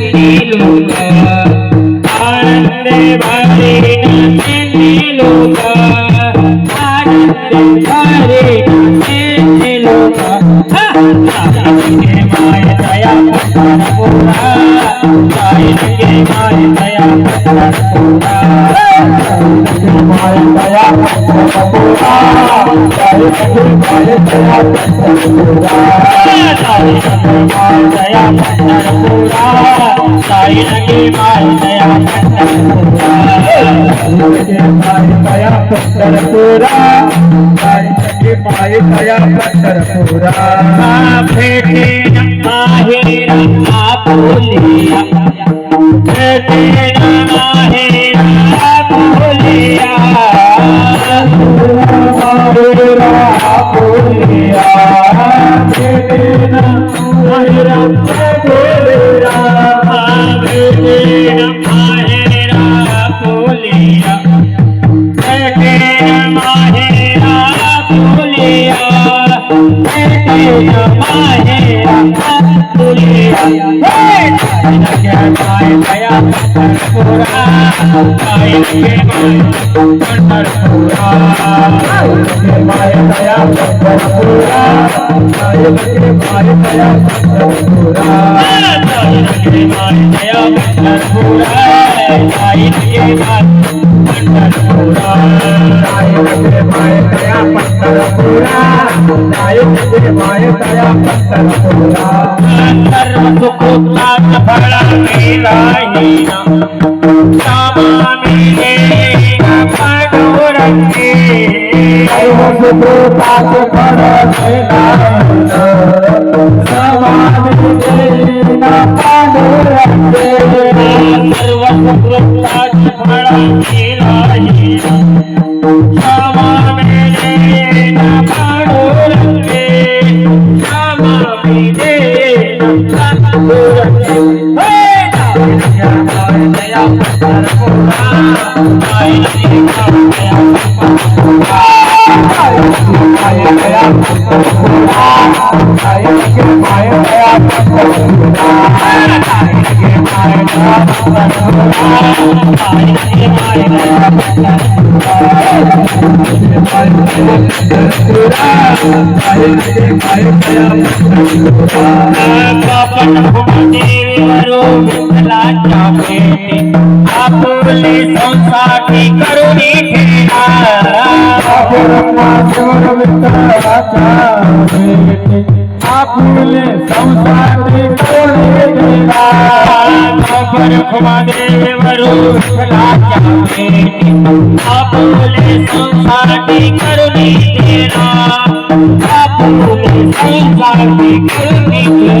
किती लोक. आनंदे भरे नाचेंदे लोक. भरे दया जय जय माय दया पंढरपुरा माय दया साई लगे माय दया दया जय जय माय दया पंढरपुरा भेटे बोलिया भेटे आहेरा Yeah. लगे माय दया पंढरपुरा साई लगे माय माय पंढरपुरा जय जय माय दया पंढरपुरा जय माय दया पंढरपुरा जय जय माय दया पंढरपुरा सर्व सुखोपास फळ समाधि देना पांडुरंगे माय दया पंढरपुरा जय जय माय दया पंढरपुरा जय माय दया पंढरपुरा जय जय माय दया पंढरपुरा आपले संसारी करुणी आपले संसारी कोणी गेला खबर खुमादेवरू आपले संसारी करुणी तेरा आपले संसारी करुणी